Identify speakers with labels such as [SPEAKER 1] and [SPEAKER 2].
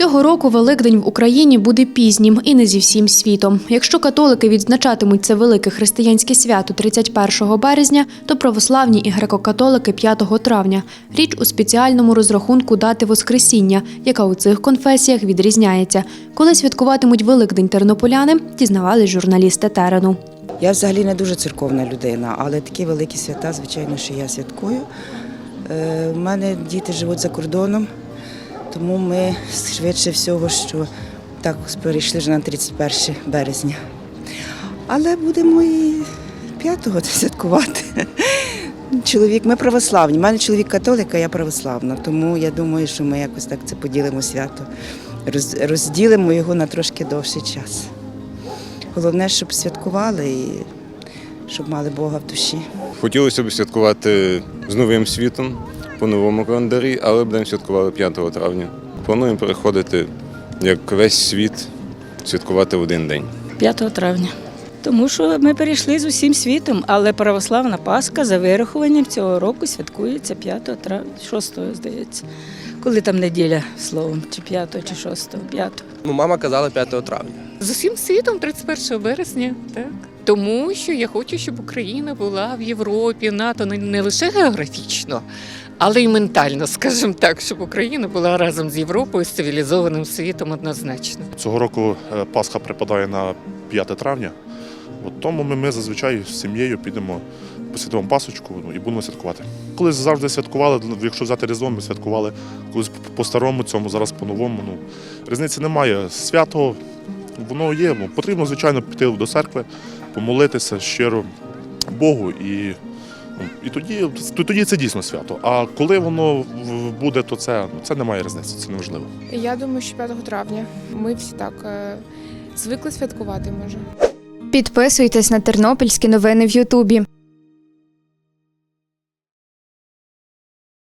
[SPEAKER 1] Цього року Великдень в Україні буде пізнім і не зі всім світом. Якщо католики відзначатимуть це велике християнське свято 31 березня, то православні і греко-католики 5 травня. Річ у спеціальному розрахунку дати Воскресіння, яка у цих конфесіях відрізняється. Коли святкуватимуть Великдень тернополяни, дізнавались журналісти терену.
[SPEAKER 2] Я взагалі не дуже церковна людина, але такі великі свята, звичайно, що я святкую. Е, У мене діти живуть за кордоном, тому ми швидше всього, що так перейшли вже на 31 березня. Але будемо і 5-го святкувати. Чоловік, ми православні. У мене чоловік католик, а я православна, тому я думаю, що ми якось так це поділимо свято, розділимо його на трошки довший час. Головне, щоб святкували і щоб мали Бога в душі.
[SPEAKER 3] Хотілося б святкувати з Новим світом по новому календарі, але будемо святкувати 5 травня. Плануємо переходити, як весь світ, святкувати в один день.
[SPEAKER 4] 5 травня. Тому що ми перейшли з усім світом, але православна Пасха за вирахуванням цього року святкується 5 травня, 6, здається. Коли там неділя, словом, чи 5, чи 6, 5.
[SPEAKER 5] Ну, мама казала 5 травня.
[SPEAKER 6] З усім світом 31 березня, так. Тому що я хочу, щоб Україна була в Європі, НАТО не, не лише географічно, але й ментально, скажімо так, щоб Україна була разом з Європою, з цивілізованим світом однозначно.
[SPEAKER 7] Цього року е, Пасха припадає на 5 травня. От тому ми, ми зазвичай з сім'єю підемо посвятимо пасочку ну, і будемо святкувати. Колись завжди святкували, ну, якщо взяти Різдво, ми святкували колись по- по-старому цьому, зараз по-новому. Ну, різниці немає. Свято воно є. ну, Потрібно, звичайно, піти до церкви, помолитися щиро Богу і. І тоді, тоді це дійсно свято. А коли воно буде, то це, це не немає різниці, це неможливо.
[SPEAKER 8] Я думаю, що 5 травня. Ми всі так е, звикли святкувати, може.
[SPEAKER 9] Підписуйтесь на тернопільські новини в Ютубі.